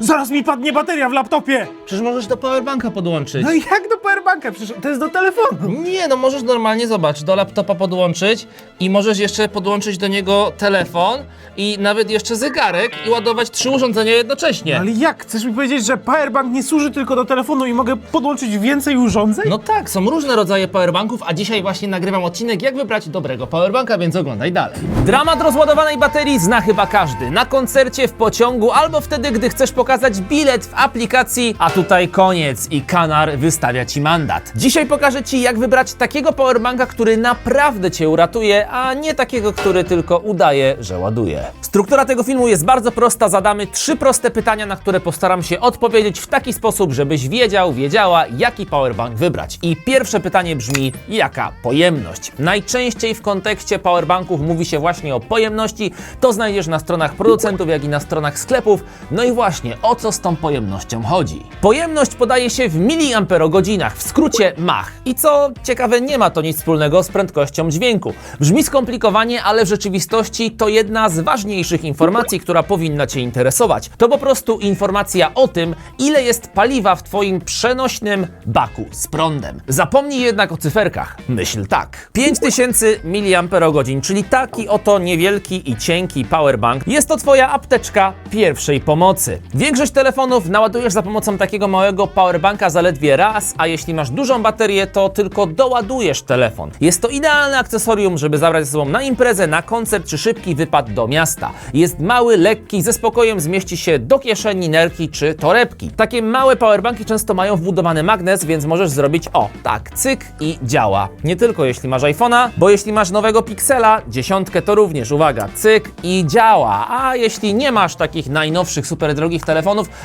Zaraz mi padnie bateria w laptopie! Przecież możesz do powerbanka podłączyć. No i jak do powerbanka? Przecież to jest do telefonu. Nie, no możesz normalnie, zobacz, do laptopa podłączyć i możesz jeszcze podłączyć do niego telefon i nawet jeszcze zegarek i ładować trzy urządzenia jednocześnie. Ale jak? Chcesz mi powiedzieć, że powerbank nie służy tylko do telefonu i mogę podłączyć więcej urządzeń? No tak, są różne rodzaje powerbanków, a dzisiaj właśnie nagrywam odcinek, jak wybrać dobrego powerbanka, więc oglądaj dalej. Dramat rozładowanej baterii zna chyba każdy. Na koncercie, w pociągu albo wtedy, gdy chcesz pokazać bilet w aplikacji, a tutaj koniec i kanar wystawia ci mandat. Dzisiaj pokażę ci, jak wybrać takiego powerbanka, który naprawdę cię uratuje, a nie takiego, który tylko udaje, że ładuje. Struktura tego filmu jest bardzo prosta. Zadamy trzy proste pytania, na które postaram się odpowiedzieć w taki sposób, żebyś wiedział, wiedziała, jaki powerbank wybrać. I pierwsze pytanie brzmi, jaka pojemność? Najczęściej w kontekście powerbanków mówi się właśnie o pojemności. To znajdziesz na stronach producentów, jak i na stronach sklepów. No i właśnie, o co z tą pojemnością chodzi? Pojemność podaje się w miliamperogodzinach, w skrócie mach. I co ciekawe, nie ma to nic wspólnego z prędkością dźwięku. Brzmi skomplikowanie, ale w rzeczywistości to jedna z ważniejszych informacji, która powinna Cię interesować. To po prostu informacja o tym, ile jest paliwa w Twoim przenośnym baku z prądem. Zapomnij jednak o cyferkach. Myśl tak. 5000 mAh, czyli taki oto niewielki i cienki powerbank, jest to Twoja apteczka pierwszej pomocy. Większość telefonów naładujesz za pomocą takiego małego powerbanka zaledwie raz, a jeśli masz dużą baterię, to tylko doładujesz telefon. Jest to idealne akcesorium, żeby zabrać ze sobą na imprezę, na koncert czy szybki wypad do miasta. Jest mały, lekki, ze spokojem zmieści się do kieszeni, nerki czy torebki. Takie małe powerbanki często mają wbudowany magnes, więc możesz zrobić o, tak, cyk i działa. Nie tylko jeśli masz iPhone'a, bo jeśli masz nowego Pixela, dziesiątkę to również, uwaga, cyk i działa. A jeśli nie masz takich najnowszych, super drogich telefonów,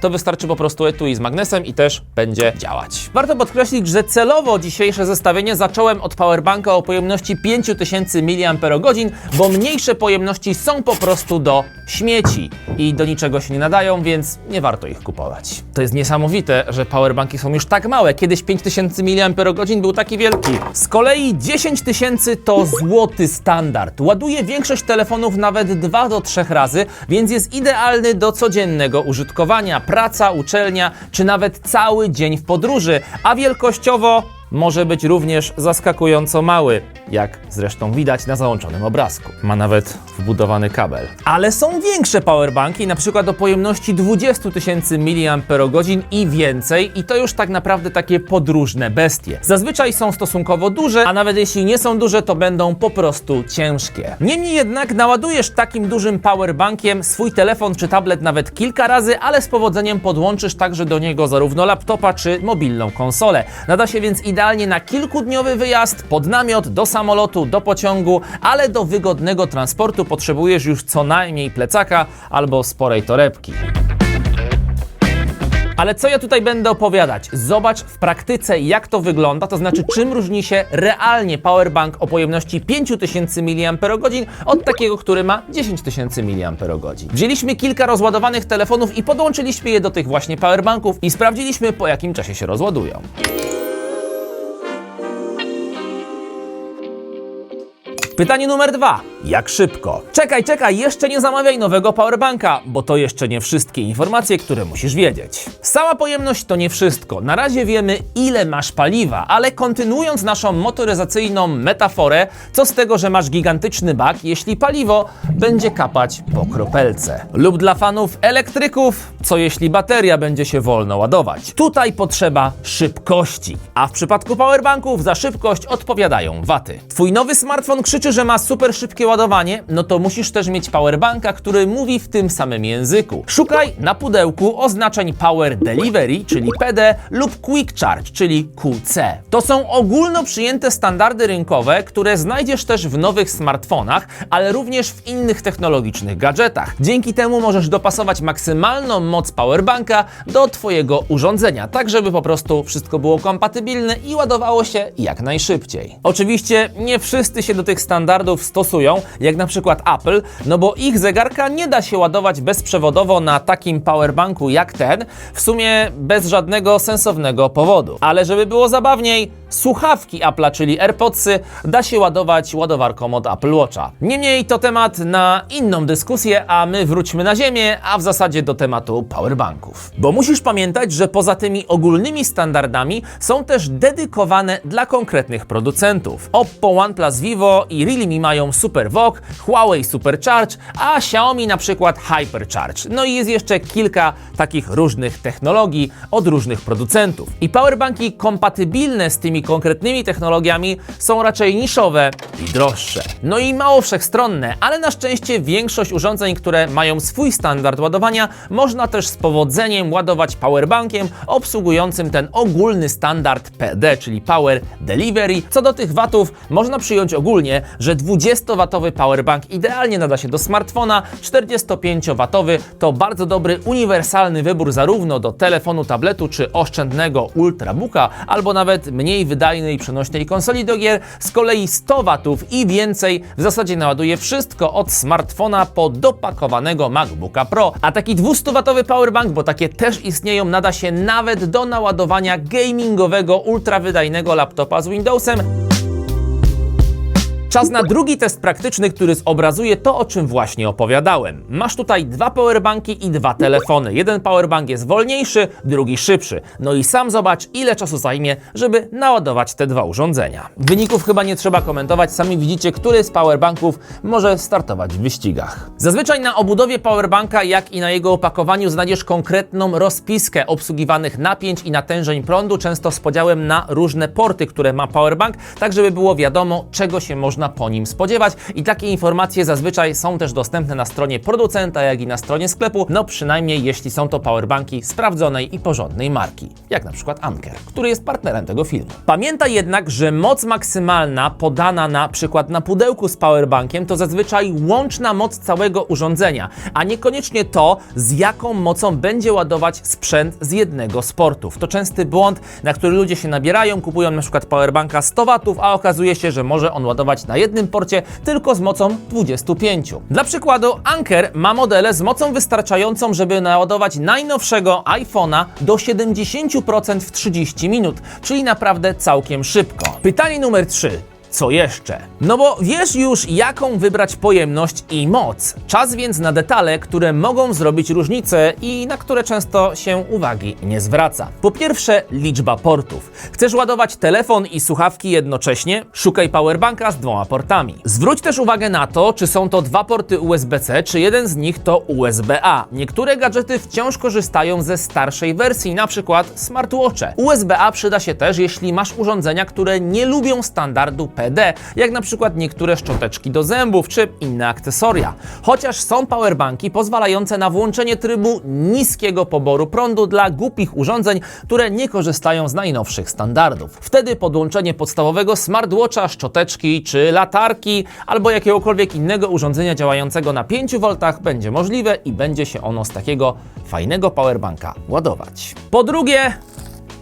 to wystarczy po prostu etui z magnesem i też będzie działać. Warto podkreślić, że celowo dzisiejsze zestawienie zacząłem od powerbanka o pojemności 5000 mAh, bo mniejsze pojemności są po prostu do śmieci i do niczego się nie nadają, więc nie warto ich kupować. To jest niesamowite, że powerbanki są już tak małe. Kiedyś 5000 mAh był taki wielki. Z kolei 10 tysięcy to złoty standard. Ładuje większość telefonów nawet 2 do 3 razy, więc jest idealny do codziennego użytkowania, praca, uczelnia czy nawet cały dzień w podróży, a wielkościowo może być również zaskakująco mały, jak zresztą widać na załączonym obrazku. Ma nawet wbudowany kabel. Ale są większe powerbanki, na przykład o pojemności 20 tysięcy mAh i więcej i to już tak naprawdę takie podróżne bestie. Zazwyczaj są stosunkowo duże, a nawet jeśli nie są duże, to będą po prostu ciężkie. Niemniej jednak naładujesz takim dużym powerbankiem swój telefon czy tablet nawet kilka razy, ale z powodzeniem podłączysz także do niego zarówno laptopa czy mobilną konsolę. Nada się więc na kilkudniowy wyjazd, pod namiot, do samolotu, do pociągu, ale do wygodnego transportu potrzebujesz już co najmniej plecaka albo sporej torebki. Ale co ja tutaj będę opowiadać? Zobacz w praktyce, jak to wygląda, to znaczy czym różni się realnie powerbank o pojemności 5000 mAh od takiego, który ma 10 tysięcy mAh. Wzięliśmy kilka rozładowanych telefonów i podłączyliśmy je do tych właśnie powerbanków i sprawdziliśmy, po jakim czasie się rozładują. Pytanie numer dwa. Jak szybko? Czekaj, czekaj, jeszcze nie zamawiaj nowego powerbanka, bo to jeszcze nie wszystkie informacje, które musisz wiedzieć. Stała pojemność to nie wszystko. Na razie wiemy, ile masz paliwa, ale kontynuując naszą motoryzacyjną metaforę, co z tego, że masz gigantyczny bak, jeśli paliwo będzie kapać po kropelce? Lub dla fanów elektryków, co jeśli bateria będzie się wolno ładować? Tutaj potrzeba szybkości, a w przypadku powerbanków za szybkość odpowiadają waty. Twój nowy smartfon krzyczy, że ma super szybkie ładowanie, no to musisz też mieć powerbanka, który mówi w tym samym języku. Szukaj na pudełku oznaczeń Power Delivery, czyli PD, lub Quick Charge, czyli QC. To są ogólno przyjęte standardy rynkowe, które znajdziesz też w nowych smartfonach, ale również w innych technologicznych gadżetach. Dzięki temu możesz dopasować maksymalną moc powerbanka do Twojego urządzenia, tak żeby po prostu wszystko było kompatybilne i ładowało się jak najszybciej. Oczywiście nie wszyscy się do tych standardów stosują, jak na przykład Apple, no bo ich zegarka nie da się ładować bezprzewodowo na takim powerbanku jak ten, w sumie bez żadnego sensownego powodu. Ale żeby było zabawniej, słuchawki Apple'a, czyli AirPodsy, da się ładować ładowarką od Apple Watcha. Niemniej to temat na inną dyskusję, a my wróćmy na ziemię, a w zasadzie do tematu powerbanków. Bo musisz pamiętać, że poza tymi ogólnymi standardami są też dedykowane dla konkretnych producentów. Oppo, OnePlus, Vivo i Realme mają SuperVOOC, Huawei SuperCharge, a Xiaomi na przykład HyperCharge. No i jest jeszcze kilka takich różnych technologii od różnych producentów. I powerbanki kompatybilne z tymi konkretnymi technologiami są raczej niszowe i droższe. No i mało wszechstronne, ale na szczęście większość urządzeń, które mają swój standard ładowania, można też z powodzeniem ładować powerbankiem obsługującym ten ogólny standard PD, czyli Power Delivery. Co do tych watów, można przyjąć ogólnie, że 20-watowy powerbank idealnie nada się do smartfona, 45-watowy to bardzo dobry uniwersalny wybór zarówno do telefonu, tabletu czy oszczędnego ultrabooka, albo nawet mniej wydajnej przenośnej konsoli do gier. Z kolei 100 watów i więcej w zasadzie naładuje wszystko od smartfona po dopakowanego MacBooka Pro. A taki 200-watowy powerbank, bo takie też istnieją, nada się nawet do naładowania gamingowego, ultrawydajnego laptopa z Windowsem. Czas na drugi test praktyczny, który zobrazuje to, o czym właśnie opowiadałem. Masz tutaj dwa powerbanki i dwa telefony. Jeden powerbank jest wolniejszy, drugi szybszy. No i sam zobacz, ile czasu zajmie, żeby naładować te dwa urządzenia. Wyników chyba nie trzeba komentować, sami widzicie, który z powerbanków może startować w wyścigach. Zazwyczaj na obudowie powerbanka, jak i na jego opakowaniu znajdziesz konkretną rozpiskę obsługiwanych napięć i natężeń prądu, często z podziałem na różne porty, które ma powerbank, tak żeby było wiadomo, czego się można po nim spodziewać. I takie informacje zazwyczaj są też dostępne na stronie producenta, jak i na stronie sklepu, no przynajmniej jeśli są to powerbanki sprawdzonej i porządnej marki, jak na przykład Anker, który jest partnerem tego filmu. Pamiętaj jednak, że moc maksymalna podana na przykład na pudełku z powerbankiem to zazwyczaj łączna moc całego urządzenia, a niekoniecznie to, z jaką mocą będzie ładować sprzęt z jednego z portów. To częsty błąd, na który ludzie się nabierają, kupują na przykład powerbanka 100 watów, a okazuje się, że może on ładować na jednym porcie tylko z mocą 25. Dla przykładu Anker ma modele z mocą wystarczającą, żeby naładować najnowszego iPhone'a do 70% w 30 minut, czyli naprawdę całkiem szybko. Pytanie numer 3. Co jeszcze? No bo wiesz już, jaką wybrać pojemność i moc. Czas więc na detale, które mogą zrobić różnicę i na które często się uwagi nie zwraca. Po pierwsze, liczba portów. Chcesz ładować telefon i słuchawki jednocześnie? Szukaj powerbanka z dwoma portami. Zwróć też uwagę na to, czy są to dwa porty USB-C, czy jeden z nich to USB-A. Niektóre gadżety wciąż korzystają ze starszej wersji, na przykład smartwatche. USB-A przyda się też, jeśli masz urządzenia, które nie lubią standardu PD, jak na przykład niektóre szczoteczki do zębów czy inne akcesoria. Chociaż są powerbanki pozwalające na włączenie trybu niskiego poboru prądu dla głupich urządzeń, które nie korzystają z najnowszych standardów. Wtedy podłączenie podstawowego smartwatcha, szczoteczki czy latarki albo jakiegokolwiek innego urządzenia działającego na 5 V będzie możliwe i będzie się ono z takiego fajnego powerbanka ładować. Po drugie,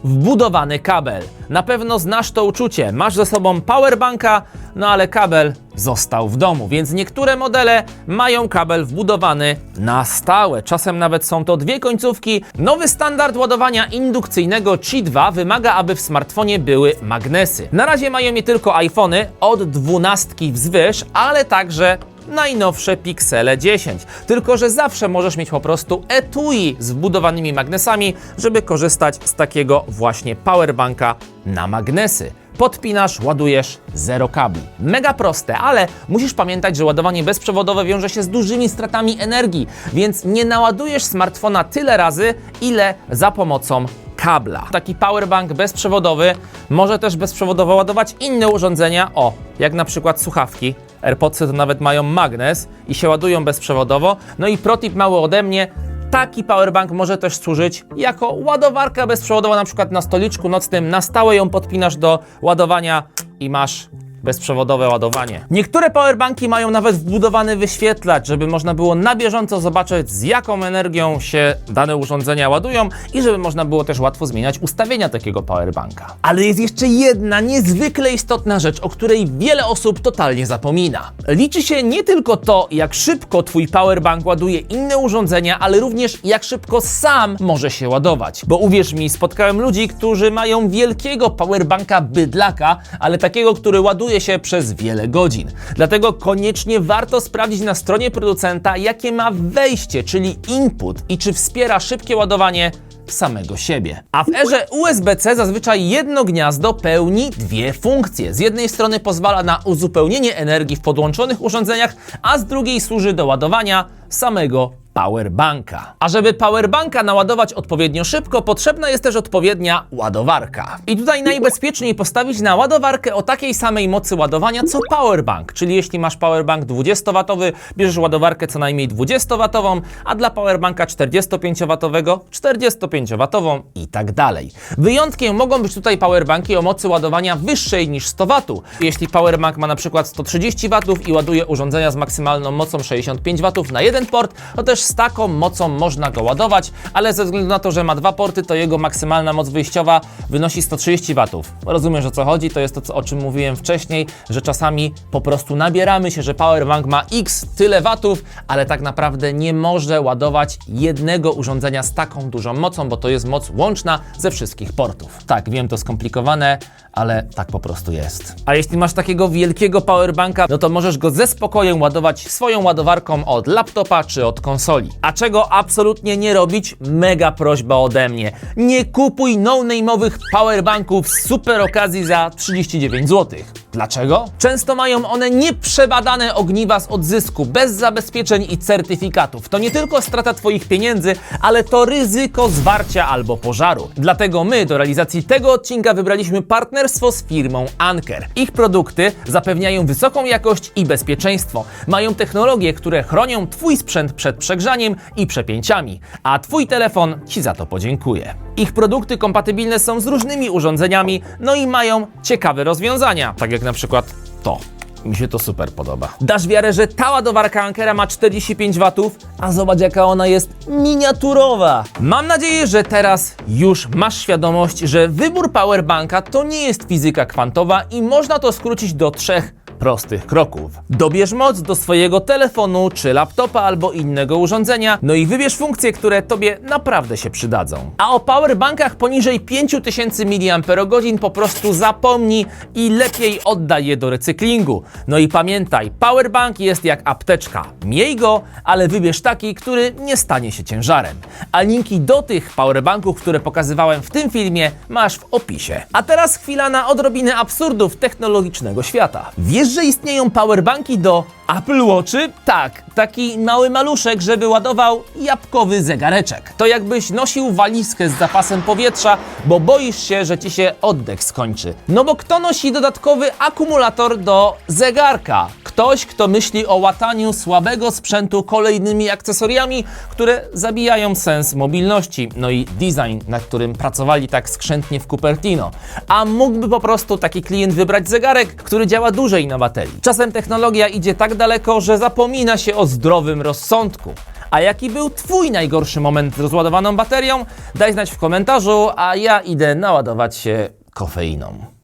wbudowany kabel. Na pewno znasz to uczucie. Masz ze sobą powerbanka, no ale kabel został w domu, więc niektóre modele mają kabel wbudowany na stałe. Czasem nawet są to dwie końcówki. Nowy standard ładowania indukcyjnego Qi 2 wymaga, aby w smartfonie były magnesy. Na razie mają je tylko iPhony od 12 wzwyż, ale także najnowsze Pixele 10. Tylko, że zawsze możesz mieć po prostu etui z wbudowanymi magnesami, żeby korzystać z takiego właśnie powerbanka na magnesy. Podpinasz, ładujesz, zero kabli. Mega proste, ale musisz pamiętać, że ładowanie bezprzewodowe wiąże się z dużymi stratami energii, więc nie naładujesz smartfona tyle razy, ile za pomocą kabla. Taki powerbank bezprzewodowy może też bezprzewodowo ładować inne urządzenia, o, jak na przykład słuchawki. AirPodsy to nawet mają magnes i się ładują bezprzewodowo. No i protip mały ode mnie, Taki powerbank może też służyć jako ładowarka bezprzewodowa, na przykład na stoliczku nocnym. Na stałe ją podpinasz do ładowania i masz bezprzewodowe ładowanie. Niektóre powerbanki mają nawet wbudowany wyświetlacz, żeby można było na bieżąco zobaczyć z jaką energią się dane urządzenia ładują i żeby można było też łatwo zmieniać ustawienia takiego powerbanka. Ale jest jeszcze jedna niezwykle istotna rzecz, o której wiele osób totalnie zapomina. Liczy się nie tylko to, jak szybko twój powerbank ładuje inne urządzenia, ale również jak szybko sam może się ładować. Bo uwierz mi, spotkałem ludzi, którzy mają wielkiego powerbanka bydlaka, ale takiego, który ładuje się przez wiele godzin. Dlatego koniecznie warto sprawdzić na stronie producenta, jakie ma wejście, czyli input i czy wspiera szybkie ładowanie samego siebie. A w erze USB-C zazwyczaj jedno gniazdo pełni dwie funkcje. Z jednej strony pozwala na uzupełnienie energii w podłączonych urządzeniach, a z drugiej służy do ładowania samego powerbanka. A żeby powerbanka naładować odpowiednio szybko, potrzebna jest też odpowiednia ładowarka. I tutaj najbezpieczniej postawić na ładowarkę o takiej samej mocy ładowania co powerbank, czyli jeśli masz powerbank 20W, bierzesz ładowarkę co najmniej 20W, a dla powerbanka 45W 45W i tak dalej. Wyjątkiem mogą być tutaj powerbanki o mocy ładowania wyższej niż 100W. Jeśli powerbank ma na przykład 130W i ładuje urządzenia z maksymalną mocą 65W na jeden port, to też z taką mocą można go ładować, ale ze względu na to, że ma dwa porty, to jego maksymalna moc wyjściowa wynosi 130 W. Rozumiesz o co chodzi? To jest to, o czym mówiłem wcześniej, że czasami po prostu nabieramy się, że powerbank ma x tyle watów, ale tak naprawdę nie może ładować jednego urządzenia z taką dużą mocą, bo to jest moc łączna ze wszystkich portów. Tak, wiem, to skomplikowane, ale tak po prostu jest. A jeśli masz takiego wielkiego powerbanka, no to możesz go ze spokojem ładować swoją ładowarką od laptopa czy od konsoli. A czego absolutnie nie robić? Mega prośba ode mnie. Nie kupuj no-name'owych powerbanków z super okazji za 39 zł. Dlaczego? Często mają one nieprzebadane ogniwa z odzysku, bez zabezpieczeń i certyfikatów. To nie tylko strata Twoich pieniędzy, ale to ryzyko zwarcia albo pożaru. Dlatego my do realizacji tego odcinka wybraliśmy partnerstwo z firmą Anker. Ich produkty zapewniają wysoką jakość i bezpieczeństwo. Mają technologie, które chronią Twój sprzęt przed przegrzaniem i przepięciami, a Twój telefon Ci za to podziękuje. Ich produkty kompatybilne są z różnymi urządzeniami, no i mają ciekawe rozwiązania, tak jak na przykład to. Mi się to super podoba. Dasz wiarę, że ta ładowarka Ankera ma 45 watów, a zobacz jaka ona jest miniaturowa. Mam nadzieję, że teraz już masz świadomość, że wybór powerbanka to nie jest fizyka kwantowa i można to skrócić do trzech prostych kroków. Dobierz moc do swojego telefonu czy laptopa albo innego urządzenia, no i wybierz funkcje, które Tobie naprawdę się przydadzą. A o powerbankach poniżej 5000 mAh po prostu zapomnij i lepiej oddaj je do recyklingu. No i pamiętaj, powerbank jest jak apteczka. Miej go, ale wybierz taki, który nie stanie się ciężarem. A linki do tych powerbanków, które pokazywałem w tym filmie, masz w opisie. A teraz chwila na odrobinę absurdów technologicznego świata. Wiesz, że istnieją powerbanki do Apple Watchy? Tak, taki mały maluszek, żeby ładował jabłkowy zegareczek. To jakbyś nosił walizkę z zapasem powietrza, bo boisz się, że ci się oddech skończy. No bo kto nosi dodatkowy akumulator do zegarka? Ktoś, kto myśli o łataniu słabego sprzętu kolejnymi akcesoriami, które zabijają sens mobilności, no i design, nad którym pracowali tak skrzętnie w Cupertino. A mógłby po prostu taki klient wybrać zegarek, który działa dłużej na baterii. Czasem technologia idzie tak daleko, że zapomina się o zdrowym rozsądku. A jaki był Twój najgorszy moment z rozładowaną baterią? Daj znać w komentarzu, a ja idę naładować się kofeiną.